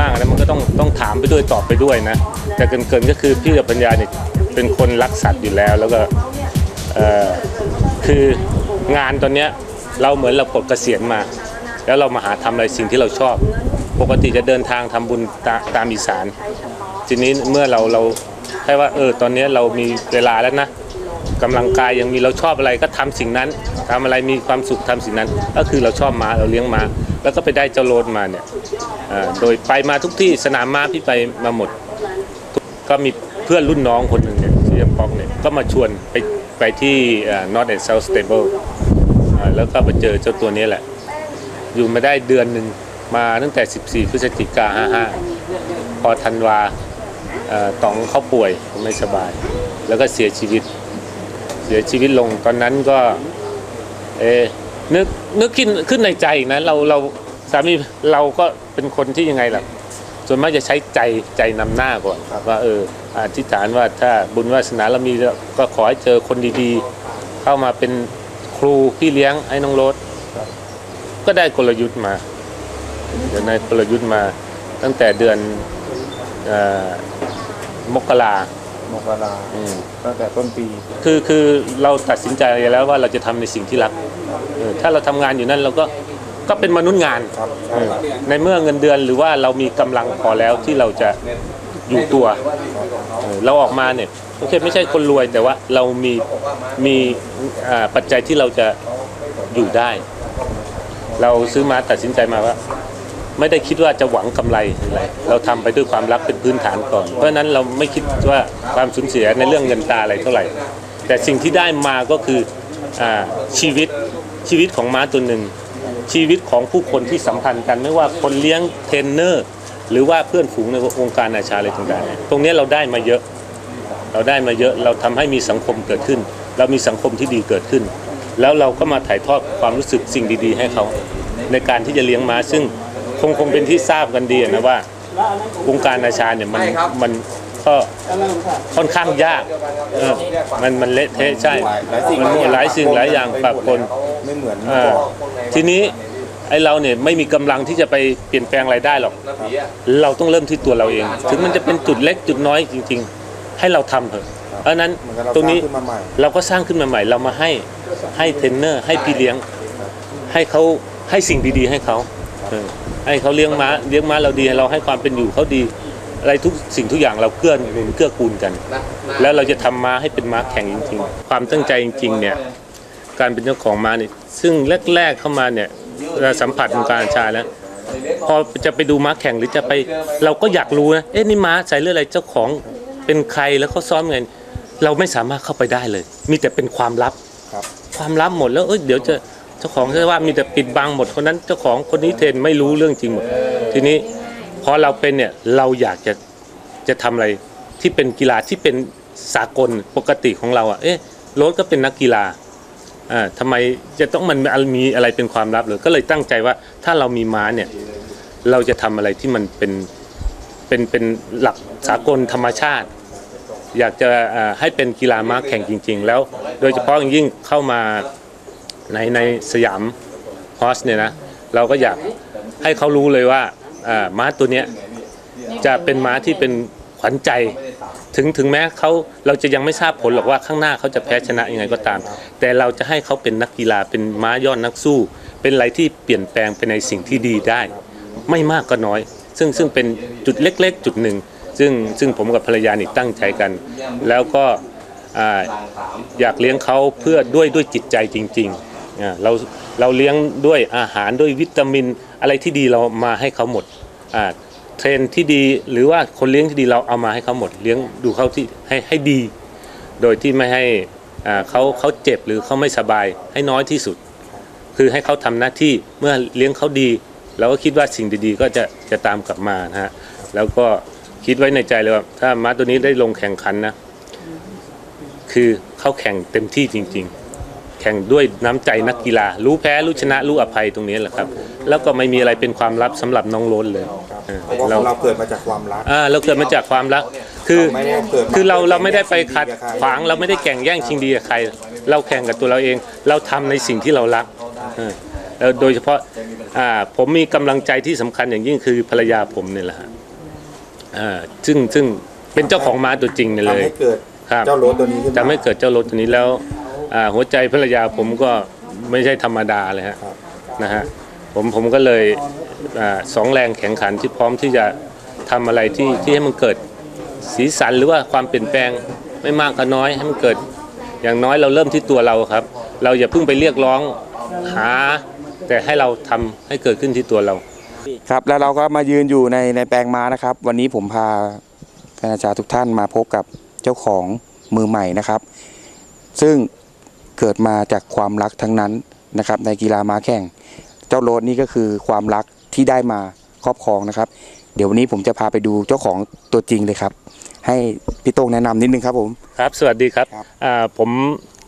มากนะมันก็ต้องต้องถามไปด้วยตอบไปด้วยนะ แต่เกินเกินๆก็คือพี่กับปัญญาเนี่ยเป็นคนรักสัตว์อยู่แล้ว แล้วก็เออคืองานตอนเนี้ยเราเหมือนเราปลดเกษียณมา แล้วเรามาหาทำอะไรสิ่งที่เราชอบ ปกติจะเดินทางทำบุญตาตามอีสาน ทีนี้เมื่อเราเราให้ว่าเออตอนนี้เรามีเวลาแล้วนะกำลังกายยังมีเราชอบอะไรก็ทำสิ่งนั้นทำอะไรมีความสุขทำสิ่งนั้น ก็คือเราชอบม้าเราเลี้ยงม้า แล้วก็ไปได้เจ้าโรนมาเนี่ยโดยไปมาทุกที่สนามม้าพี่ไปมาหมด ก็มีเพื่อนรุ่นน้องคนหนึ่งเนี่ยชื่อป๊อกเนี่ยก็มาชวนไปไปที่อ่า North and South Stable แล้วก็ไปเจอเจ้าตัวนี้แหละ อยู่มาได้เดือนหนึ่งมาตั้งแต่ 14 พฤศจิกา55 พอธันวาเอ่อตองเขาป่วยไม่สบาย แล้วก็เสียชีวิต เสียชีวิตลงตอนนั้นก็ เอะนึก นึกขึ้นขึ้นในใจอีกนะเราเราสามีเราก็เป็นคนที่ยังไงล่ะ ส่วนมากจะใช้ใจใจนำหน้าก่อนว่าเอออธิษฐานว่าถ้าบุญวาสนาเรามีก็ขอให้เจอคนดีๆ เข้ามาเป็นครูพี่เลี้ยงให้น้องโรสก็ได้กลยุทธ์มาเดี๋ยวในกลยุทธ์มา ตั้งแต่เดือนเอ่อมกรามกราอืมตั้งแต่ต้นปี คือคือเราตัดสินใจแล้วว่าเราจะทำในสิ่งที่รักเออ ถ้าเราทำงานอยู่นั่นเราก็ก็เป็นมนุษย์งานครับเออในเมื่อเงินเดือนหรือว่าเรามีกำลังพอแล้วที่เราจะอยู่ตัวเออเราออกมาเนี่ยโอเคไม่ใช่คนรวยแต่ว่าเรามีมีอ่าปัจจัยที่เราจะอยู่ได้ เราซื้อมาตัดสินใจมาว่า ไม่ได้คิดว่าจะหวังกำไรอะไรเราทำไปด้วยความรักเป็นพื้นฐานก่อน เพราะฉะนั้นเราไม่คิดว่าความสูญเสียในเรื่องเงินตาอะไรเท่าไหร่ แต่สิ่งที่ได้มาก็คืออาชีวิต ชีวิตของม้าตัวหนึ่ง ชีวิตของผู้คนที่สัมพันธ์กัน ไม่ว่าคนเลี้ยงเทรนเนอร์ หรือว่าเพื่อนฝูงในวงการอาชาอะไรต่างๆตรงนี้เราได้มาเยอะ เราได้มาเยอะเราทำให้มีสังคมเกิดขึ้น เรามีสังคมที่ดีเกิดขึ้น แล้วเราก็มาถ่ายทอดความรู้สึกสิ่งดี ๆ ให้เขา ในการที่จะเลี้ยงม้าซึ่งคงคงเป็นที่ทราบกันดีนะว่าวงการอาชาเนี่ยมันมัน ก็ค่อนข้างยากเออมันมันเละเทะใช่ มันมั่วหลายสิ่งหลายอย่างปรับคนไม่เหมือนอ่าก่อนทีนี้ไอเราเนี่ยไม่มีกำลังที่จะไปเปลี่ยนแปลงอะไรได้หรอก เราต้องเริ่มที่ตัวเราเอง ถึงมันจะเป็นจุดเล็กจุดน้อยจริง ๆ ให้เราทำเถอะเพราะฉะนั้นเหมือนกับเราตรงนี้สร้างขึ้นมาใหม่เราก็สร้างขึ้นมาใหม่ เรามาให้ให้เทรนเนอร์ ให้พี่เลี้ยง ให้เขาให้สิ่งดีๆให้เขาเออให้เขาเลี้ยงม้าเลี้ยงม้าเราดีเราให้ความเป็นอยู่เขาดี อะไรทุกสิ่งทุกอย่างเราเกื้อหนุนเกื้อกูลกัน แล้วเราจะทำม้าให้เป็นม้าแข่งจริง ๆ ความตั้งใจจริงๆเนี่ยการเป็นเจ้าของม้าเนี่ยซึ่งแรกๆเข้ามาเนี่ยเราสัมผัสวงการชาแล้วพอจะไปดูม้าแข่งหรือจะไป เราก็อยากรู้นะเอ๊ะนี่ม้าใส่เลือดอะไรเจ้าของเป็นใครแล้วเขาซ้อมไงเราไม่สามารถเข้าไปได้เลย มีแต่เป็นความลับครับความลับหมดแล้วเอ้ยเดี๋ยวจะเจ้าของจะว่ามีแต่ปิดบังหมดคนนั้นเจ้าของคนนี้เทรนไม่รู้เรื่องจริงหมด ทีนี้ พอเราเป็นเนี่ยเราอยากจะจะทำอะไรที่เป็นกีฬาที่เป็นสากลปกติของเราอะเอ๊ะโรถก็เป็นนักกีฬาอ่าทำไมจะต้องมันมีอะไรเป็นความลับเลยก็เลยตั้งใจว่าถ้าเรามีม้าเนี่ยเราจะทำอะไรที่มันเป็นเป็นเป็นหลักสากลธรรมชาติ อยากจะอ่าให้เป็นกีฬาม้าแข่งจริง ๆ แล้วโดยเฉพาะอย่างยิ่งเข้ามาในในสยามฮอสเนี่ยนะเราก็อยากให้เขารู้เลยว่า อ่าม้าตัวเนี้ยจะเป็นม้าที่เป็นขวัญใจ ถึงถึงแม้เขาเราจะยังไม่ทราบผลหรอกว่าข้างหน้าเขาจะแพ้ชนะยังไงก็ตาม แต่เราจะให้เขาเป็นนักกีฬาเป็นม้ายอดนักสู้ เป็นอะไรที่เปลี่ยนแปลงไปในสิ่งที่ดีได้ ไม่มากก็น้อย ซึ่งซึ่งเป็นจุดเล็กๆ จุดหนึ่ง ซึ่งซึ่งผมกับภรรยานี่ตั้งใจกัน แล้วก็ออยากเลี้ยงเขาเพื่อด้วยด้วยจิตใจจริงๆเราเราเลี้ยงด้วยอาหารด้วยวิตามิน อะไรที่ดีเรามาให้เขาหมดอ่าเทรนที่ดีหรือว่าคนเลี้ยงที่ดีเราเอามาให้เขาหมดเลี้ยงดูเขาที่ให้ให้ดี โดยที่ไม่ให้อ่าเขาเขาเจ็บหรือเขาไม่สบายให้น้อยที่สุด คือให้เขาทำหน้าที่เมื่อเลี้ยงเขาดีเราก็คิดว่าสิ่งดีๆ ก็จะจะตามกลับมานะฮะแล้วก็คิดไว้ในใจเลยว่าถ้าม้าตัวนี้ได้ลงแข่งขันนะ คือเขาแข่งเต็มที่จริง ๆ แข่งด้วยน้ำใจนักกีฬา รู้แพ้รู้ชนะรู้อภัยตรงนี้แหละครับ แล้วก็ไม่มีอะไรเป็นความลับสำหรับน้องโรนเลยเออเพราะว่าเราเราเกิดมาจากความรักอ่าเราเกิดมาจากความรัก คือเราไม่ได้เกิดมาคือเราเพื่อเราไม่ได้ไปขัดแข่งกับใครขวางเราไม่ได้แข่งแย่งชิงดีกับใคร เราแข่งกับตัวเราเอง เราทำในสิ่งที่เรารักเออแล้วโดยเฉพาะอ่าผมมีกำลังใจที่สำคัญอย่างยิ่งคือภรรยาผมเนี่ยแหละฮะอ่าซึ่งซึ่งเป็นเจ้าของม้าตัวจริงเนี่ยเลทำยให้เกิดครับเจ้าโรถตัวนี้ขึ้นมาจะไม่เกิดเจ้ารถตัวนี้แล้วอ่า หัวใจภรรยาผมก็ไม่ใช่ธรรมดาเลยฮะครับนะฮะผมผมก็เลยอาสองแรงแข่งขันที่พร้อมที่จะทำอะไรที่ที่ให้มันเกิดสีสันหรือว่าความเปลี่ยนแปลงไม่มากก็น้อยให้มันเกิดอย่างน้อยเราเริ่มที่ตัวเราครับ เราอย่าเพิ่งไปเรียกร้องหา แต่ให้เราทำให้เกิดขึ้นที่ตัวเรา ครับแล้วเราก็มายืนอยู่ในในแปลงม้านะครับ วันนี้ผมพาแฟนอาจารย์ทุกท่านมาพบกับเจ้าของมือใหม่นะครับ ซึ่ง เกิดมาจากความรักทั้งนั้นนะครับในกีฬาม้าแข่ง เจ้าโรดนี่ก็คือความรักที่ได้มาครอบครองนะครับ เดี๋ยววันนี้ผมจะพาไปดูเจ้าของตัวจริงเลยครับ ให้พี่โต้งแนะนำนิดนึงครับผม ครับ สวัสดีครับครับอ่าผม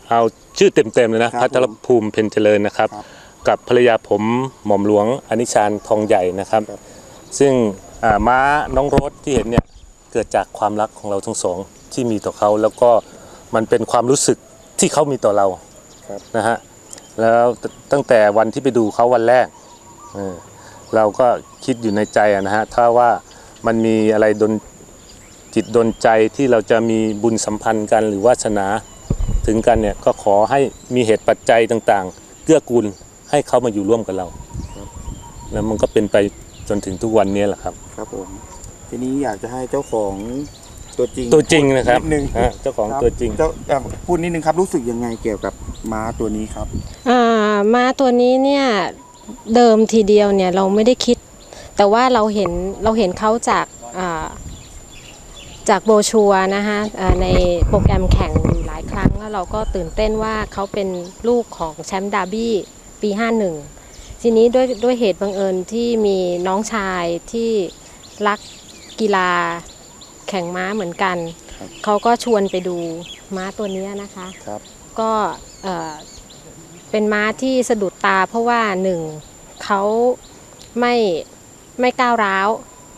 เอาชื่อเต็มๆเลยนะครับพัทรภูมิเพ็ญเจริญนะครับ ครับกับภรรยาผมหม่อมหลวงอนิชานทองใหญ่นะครับ ครับ ซึ่งอ่าม้าน้องโรสที่เห็นเนี่ยเกิดจากความรักของเราทั้งสองที่มีต่อเขา แล้วก็มันเป็นความรู้สึก ที่เขามีต่อเราครับนะฮะแล้วตตั้งแต่วันที่ไปดูเขาวันแรกเออเราก็คิดอยู่ในใจอะนะฮะถ้าว่ามันมีอะไรดนจิตดนใจที่เราจะมีบุญสัมพันธ์กันหรือวาสนาถึงกันเนี่ยก็ขอให้มีเหตุปัจจัยต่างๆเกื้อกูลให้เขามาอยู่ร่วมกับเราแล้วมันก็เป็นไปจนถึงทุกวันนี้แหละครับ ครับผม ทีนี้อยากจะให้เจ้าของ ตัวจริงตัวจริงนะครับนิดนึงฮะเจ้าของครับตัวจริง เจ้าเอ่อพูดนิดนึงครับรู้สึกยังไงเกี่ยวกับม้าตัวนี้ครับ อ่าม้าตัวนี้เนี่ยเดิมทีเดียวเนี่ยเราไม่ได้คิด แต่ว่าเราเห็นเราเห็นเขาจากอ่าจากโบรชัวร์นะคะอ่าในโปรแกรมแข่งอยู่หลายครั้ง แล้วเราก็ตื่นเต้นว่าเขาเป็นลูกของแชมป์ดาร์บี้ปี 51 ทีนี้ด้วยด้วยเหตุบังเอิญที่มีน้องชายที่รักกีฬา แข่งม้าเหมือนกันครับเขาก็ชวนไปดูม้าตัวเนี้ยนะคะครับก็เอ่อเป็นม้าที่สะดุดตาเพราะว่าหนึ่งเขาไม่ไม่ก้าวร้าว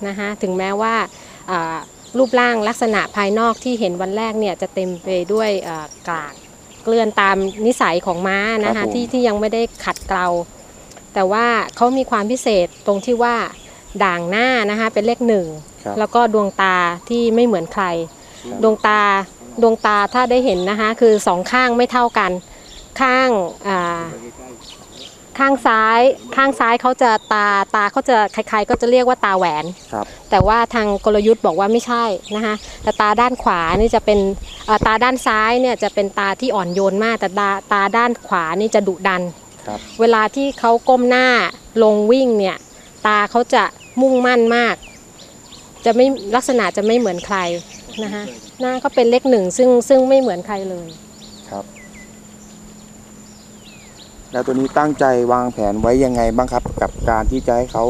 นะคะถึงแม้ว่าอ่ารูปร่างลักษณะภายนอกที่เห็นวันแรกเนี่ยจะเต็มไปด้วยเอ่อกลากเกลื่อนตามนิสัยของม้านะครัคะบผมที่ที่ยังไม่ได้ขัดเกลาแต่ว่าเขามีความพิเศษตรงที่ว่า ด่างหน้านะคะเป็นเลขหนึ่งครับแล้วก็ดวงตาที่ไม่เหมือนใคร ครับ ดวงตาดวงตาถ้าได้เห็นนะคะคือสองข้างไม่เท่ากัน ข้างอ่าข้างซ้ายข้างซ้ายเขาจะตาตาเขาจะใครๆก็จะเรียกว่าตาแหวน ครับ แต่ว่าทางกลยุทธ์บอกว่าไม่ใช่นะคะแต่ตาด้านขวานี่จะเป็นอ่าตาด้านซ้ายเนี่ยจะเป็นตาที่อ่อนโยนมาก แต่ตาตาด้านขวานี่จะดุดัน ครับ เวลาที่เขาก้มหน้าลงวิ่งเนี่ย ตาเขาจะมุ่งมั่นมาก จะไม่ลักษณะจะไม่เหมือนใครนะคะหน้าเขาเป็นเลขหนึ่งซึ่งซึ่งไม่เหมือนใครเลยครับ แล้วตัวนี้ตั้งใจวางแผนไว้ยังไงบ้างครับ กับการที่จะให้เขา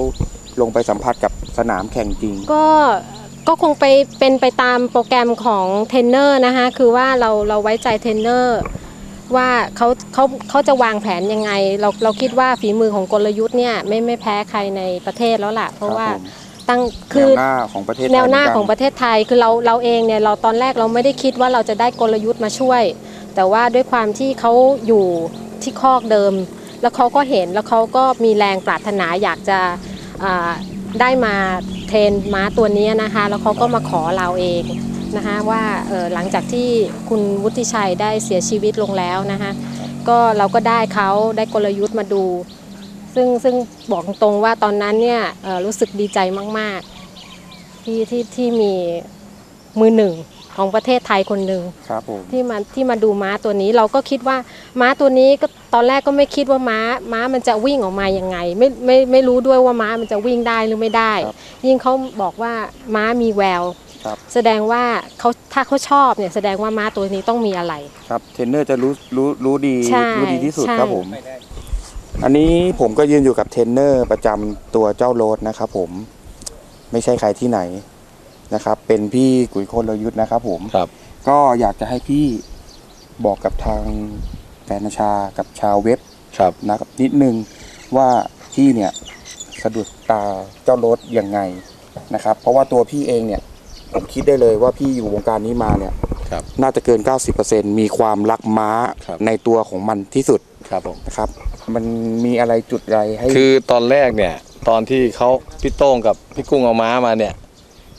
ลงไปสัมผัสกับสนามแข่งจริง ก็ก็คงไปเป็นไปตามโปรแกรมของเทรนเนอร์นะคะคือว่าเราเราไว้ใจเทรนเนอร์ ว่าเขาเขาเขาจะวางแผนยังไง เราเราคิดว่าฝีมือของกลยุทธ์เนี่ยไม่ไม่แพ้ใครในประเทศแล้วล่ะ เพราะว่าครับผมตั้งแนคือวหน้าของประเทศไทยแนวหน้าเมืกัของประเทศไทยคือเราเราเองเนี่ยเราตอนแรกเราไม่ได้คิดว่าเราจะได้กลยุทธ์มาช่วย แต่ว่าด้วยความที่เขาอยู่ที่คอกเดิม แล้วเขาก็เห็นแล้วเขาก็มีแรงปรารถนาอยากจะอ่าได้มาเทรนม้าตัวนี้นะคะ แล้วเขาก็มาขอเราเอง นะคะว่าเอ่อหลังจากที่คุณวุฒิชัยได้เสียชีวิตลงแล้วนะคะก็เราก็ได้เขาได้กลยุทธ์มาดู ซึ่งซึ่งบอกตรงๆว่าตอนนั้นเนี่ยเอ่อรู้สึกดีใจมาก ๆ ที่ที่ที่มีมือหนึ่งของประเทศไทยคนหนึ่งครับผมที่มาที่มาดูม้าตัวนี้เราก็คิดว่าม้าตัวนี้ก็ตอนแรกก็ไม่คิดว่าม้าม้ามันจะวิ่งออกมายังไง ไม่ไม่ไม่รู้ด้วยว่าม้ามันจะวิ่งได้หรือไม่ได้ครับยิ่งเขาบอกว่าม้ามีแวว ครับ แสดงว่าเขาถ้าเขาชอบเนี่ยแสดงว่าม้าตัวนี้ต้องมีอะไร ครับเทรนเนอร์จะรู้รู้รู้ดีใช่รู้ดีที่สุดใช่ ครับผม อันนี้ผมก็ยืนอยู่กับเทรนเนอร์ประจำตัวเจ้าโรดนะครับผมไม่ใช่ใครที่ไหนนะครับ เป็นพี่กุยโคนรยุทธ์นะครับผม ครับ ก็อยากจะให้พี่บอกกับทางแฟนชากับชาวเว็บครับ นะครับนิดนึงว่าพี่เนี่ยสะดุดตาเจ้ารถยังไงนะครับ เพราะว่าตัวพี่เองเนี่ย ผมคิดได้เลยว่าพี่อยู่วงการนี้มาเนี่ยครับ น่าจะเกิน 90%มีความรักม้าครับ ในตัวของมันที่สุดครับผม นะครับ มันมีอะไรจุดอะไรให้คือตอนแรกเนี่ย ตอนที่เขาพี่โต้งกับพี่กุ้งเอาม้ามาเนี่ย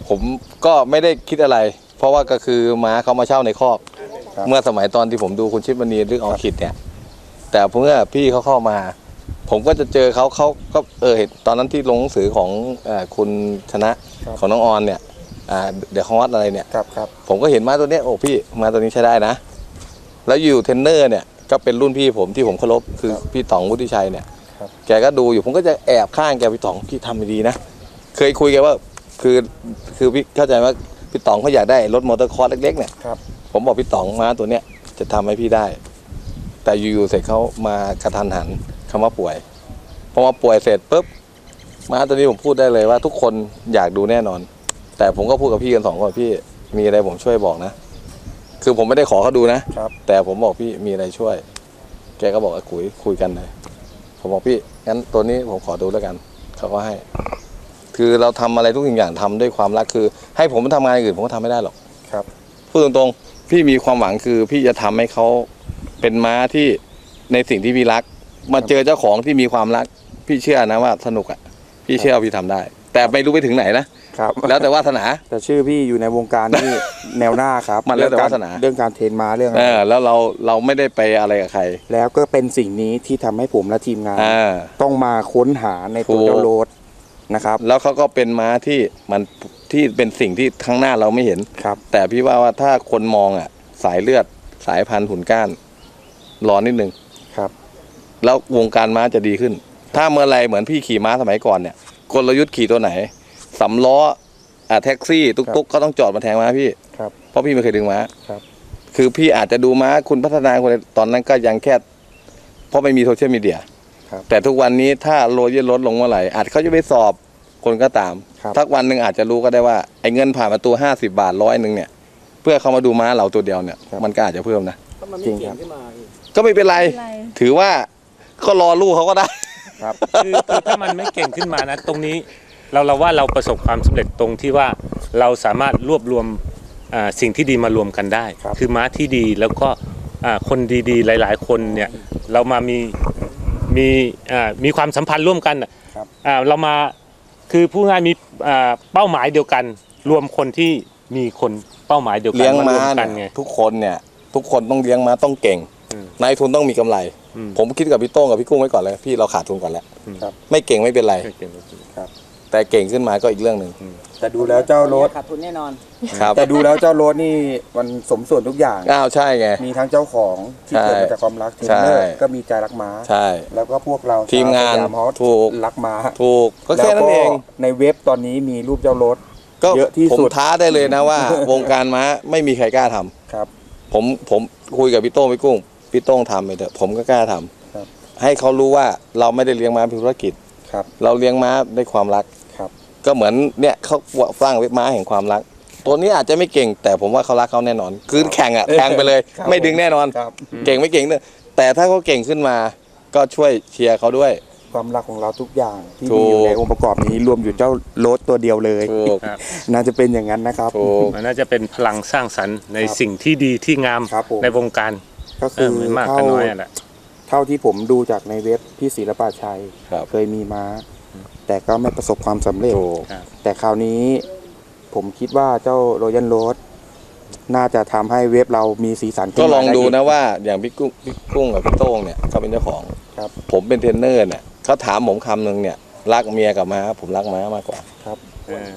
ผมก็ไม่ได้คิดอะไร เพราะว่าก็คือม้าเขามาเช่าในคอก ครับ เมื่อสมัยตอนที่ผมดูคุณชิดมณีเรื่องออคิดเนี่ย แต่เมื่อพี่เขาเข้ามา ผมก็จะเจอเขาเขาก็เออเห็นตอนนั้นที่ลงหนังสือของเออคุณชนะของน้องออนเนี่ยอ่า เดี๋ยวคอสอะไรเนี่ยครับครับผมก็เห็นม้าตัวเนี้ยโอ้พี่ม้าตัวนี้ใช้ได้นะ แล้วอยู่เทรนเนอร์เนี่ยก็เป็นรุ่นพี่ผมที่ผมเคารพคือพี่ต๋องวุฒิชัยเนี่ยครับแกก็ดูอยู่ผมก็จะแอบข้างแกพี่ต๋องพี่ทำดีๆนะ เคยคุยกันว่าคือคือพี่เข้าใจว่าพี่ต๋องเขาอยากได้รถมอเตอร์คอร์สเล็กๆเนี่ยครับผมบอกพี่ต๋องม้าตัวเนี้ยจะทำให้พี่ได้ แต่อยู่ๆเสร็จเขามากระทันหันคำว่าป่วยพอมาป่วยเสร็จปุ๊บม้าตัวนี้ผมพูดได้เลยว่าทุกคนอยากดูแน่นอน แต่ผมก็พูดกับพี่กันสองคนพี่มีอะไรผมช่วยบอกนะ คือผมไม่ได้ขอเขาดูนะครับ แต่ผมบอกพี่มีอะไรช่วย แกก็บอกว่าคุยคุยกันเลย ผมบอกพี่งั้นตัวนี้ผมขอดูแล้วกันเขาก็ให้ คือเราทำอะไรทุกสิ่งอย่างทำด้วยความรักคือ ให้ผมทำงานอย่างอื่นผมก็ทำไม่ได้หรอก ครับ พูดตรงๆ พี่มีความหวังคือพี่จะทำให้เขาเป็นม้าที่ในสิ่งที่พี่รัก มาเจอเจ้าของที่มีความรัก พี่เชื่อนะว่าสนุกอะ พี่เชื่อว่าพี่ทำได้ แต่ไม่รู้ไปถึงไหนนะ ครับ แล้วแต่วาสนา แต่ชื่อพี่อยู่ในวงการนี่ แนวหน้าครับมันแล้วแต่เรื่องกรวาสนา เรื่องการเทรนม้าเรื่องอะเอไรอแล้วเราเราไม่ได้ไปอะไรกับใคร แล้วก็เป็นสิ่งนี้ที่ทำให้ผมและทีมงาน อ่า ต้องมาค้นหาในตัวถูกเจ้าโรดนะครับแล้วเขาก็เป็นม้าที่มันที่เป็นสิ่งที่ข้างหน้าเราไม่เห็น ครับ แต่พี่ว่าว่าถ้าคนมองอะ สายเลือดสายพันธุ์หุ่นก้านรอนิดนึง ครับ แล้ววงการม้าจะดีขึ้น ถ้าเมื่อไรเหมือนพี่ขี่ม้าสมัยก่อนเนี่ย กลยุทธ์ขี่ตัวไหน สำล้ออ่าแท็กซี่ตุ๊กตุ๊กก็ต้องจอดมาแทงม้าพี่ครับ เพราะพี่ไม่เคยดึงม้าครับ คือพี่อาจจะดูม้าคุณพัฒนาคนอะไรตอนนั้นก็ยังแค่เพราะไม่มีโซเชียลมีเดียครับ แต่ทุกวันนี้ถ้าโรยลดลงเมื่อไหร่อาจเขาจะไปสอบคนก็ตามครับทักวันหนึ่งอาจจะรู้ก็ได้ว่าไอ้เงินผ่านประตูห้าสิบาทร้อยหนึ่งเนี่ย เพื่อเขามาดูม้าเราตัวเดียวเนี่ยมันก็อาจจะเพิ่มนะจริงครับก็ไม่เป็นไร ถือว่าก็รอลูกเขาก็ได้ ครับ คือคือถ้ามันไม่เก่งขึ้นมานะ ตรงนี้ เราเราว่าเราประสบความสำเร็จตรงที่ว่าเราสามารถรวบรวมอ่าสิ่งที่ดีมารวมกันได้ครับอม้าที่ดีแล้วก็อ่าคนดีๆ หลาย ๆ คนเนี่ยเรามามีมีอ่ามีความสัมพันธ์ร่วมกันน่ะครับอ่าเรามาคือผู้ง่ายมีอ่าเป้าหมายเดียวกัน รวมคนที่มีคนเป้าหมายเดียวกันเลี้ยงมารม้าวมกันเนี่ไงยทุกคนเนี่ยทุกคนต้องเลี้ยงม้าต้องเก่งอืมนายทุนต้องมีกำไรอืมผมคิดกับพี่โต้งกับพี่กุ้งไว้ก่อนเลยพี่เราขาดทุนก่อนแล้วครับไม่เก่งไม่เป็นไรเก่ง แต่เก่งขึ้นมาก็อีกเรื่องหนึ่งแต่ดูแล้วเจ้าโรดขาดทุนแน่นอน ครับแต่ดูแล้วเจ้าโรดนี่มันสมส่วนทุกอย่าง อ้าวใช่ไง มีทั้งเจ้าของที่ใช่เกิดมาจากความรักเทรนใช่เนอร์ก็มีใจรักม้าใช่ แล้วก็พวกเราทีมงานชวสยมฮอสถูกรักม้าถูกก็แค่นั้นเองล้วก็ในเว็บตอนนี้มีรูปเจ้าโรดก็เยอะที่ผมสุดท้าได้เลยนะว่า วงการม้าไม่มีใครกล้าทำครับ ผมผมคุยกับพี่โต้งพี่กุ้งพี่โต้งทำไปเถอะผมก็กล้าทำครับให้เขารู้ว่าเราไม่ได้เลี้ยงม้าเป็นธุรกิจครับเราเลี้ยงม้าด้วยความรักครับ ก็เหมือนเนี่ยเขาสร้างเว็บม้าแห่งความรัก ตัวนี้อาจจะไม่เก่ง แต่ผมว่าเขารักเขาแน่นอน คือแข่งอะแข่งไปเลย ครับไม่ดึงแน่นอน ครับ เก่งไม่เก่งเนี่ยแต่ถ้าเขาเก่งขึ้นมา ก็ช่วยเชียร์เขาด้วย ความรักของเราทุกอย่างที่ถูมีก อยู่ในองค์ประกอบนี้รวมอยู่เจ้าโรดตัวเดียวเลย ถูกครับน่าจะเป็นอย่างนั้นนะครับ ถูก มันน่าจะเป็นพลังสร้างสรรค์ในครับสิ่งที่ดีที่งามครับผม ในวงการก็เอคืออไม่มากเท่าก็น้อยอะแหละ เท่าที่ผมดูจากในเว็บพี่ศิลปะชัย ครับ เคยมีม้า แต่ก็ไม่ประสบความสำเร็จถูกแต่คราวนี้ผมคิดว่าเจ้าโรยันโรสน่าจะทำให้เว็บเรามีสีสันขึ้ก็มาลองดูไกนะว่าอย่างพี่กุ้งพี่กุ้งกับพี่โต้งเนี่ยเขาเป็นเจ้าของครับผมเป็นเทรนเนอร์เนี่ยเขาถามผมคำหนึ่งเนี่ยรักเมียกับม้าผมรักม้ามากกว่า เออ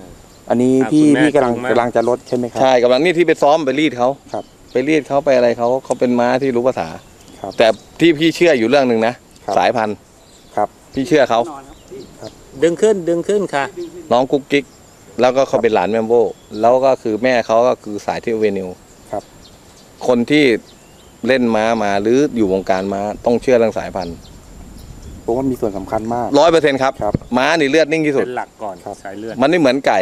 อันนี้อ่าพี่คุณแม่พี่กำลังจูงมากำลังจะลดใช่ไหมครับใช่กำลังนี่ที่ไปซ้อมไปรีดเขาครับไปรีดเขาไปอะไรเขาเขาเป็นม้าที่รู้ภาษา ครับแต่ที่พี่เชื่ออยู่เรื่องหนึ่งนะครับ สายพันธุ์ครับ พี่เชื่อเขา ดึงขึ้นดึงขึ้นค่ะ น้องกุ๊กกิ๊กแล้วก็เขาเป็นหลานแมมโบแล้วก็คือแม่เขาก็คือสายที่เวนิวครับ คนที่เล่นม้ามาหรืออยู่วงการม้าต้องเชื่อเรื่องสายพันธุ์ผมว่ามีส่วนสำคัญมาก ร้อยเปอร์เซ็นต์ครับ ครับ ม้านี่เลือดนิ่งที่สุเป็ดนหลักก่อนครับสายเลือดมันไม่เหมือนไก่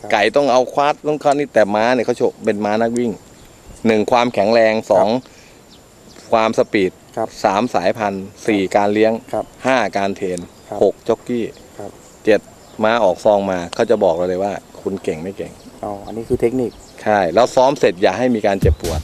ครับ ไก่ต้องเอาควาดต้องเข้านี่แต่ม้าเนี่ยเขาโชว์เป็นม้านักวิ่งหนึ่งความแข็งแรงสองความสปีดครับ สามสายพันธุ์สี่การเลี้ยงครับ ห้าการเทรน ครับหกจ็อกกี้ครับ เจ็ดม้าออกซองมาเขาจะบอกเราเลยว่า คุณเก่งไม่เก่ง อ๋ออันนี้คือเทคนิค ใช่ แล้วซ้อมเสร็จอย่าให้มีการเจ็บปวด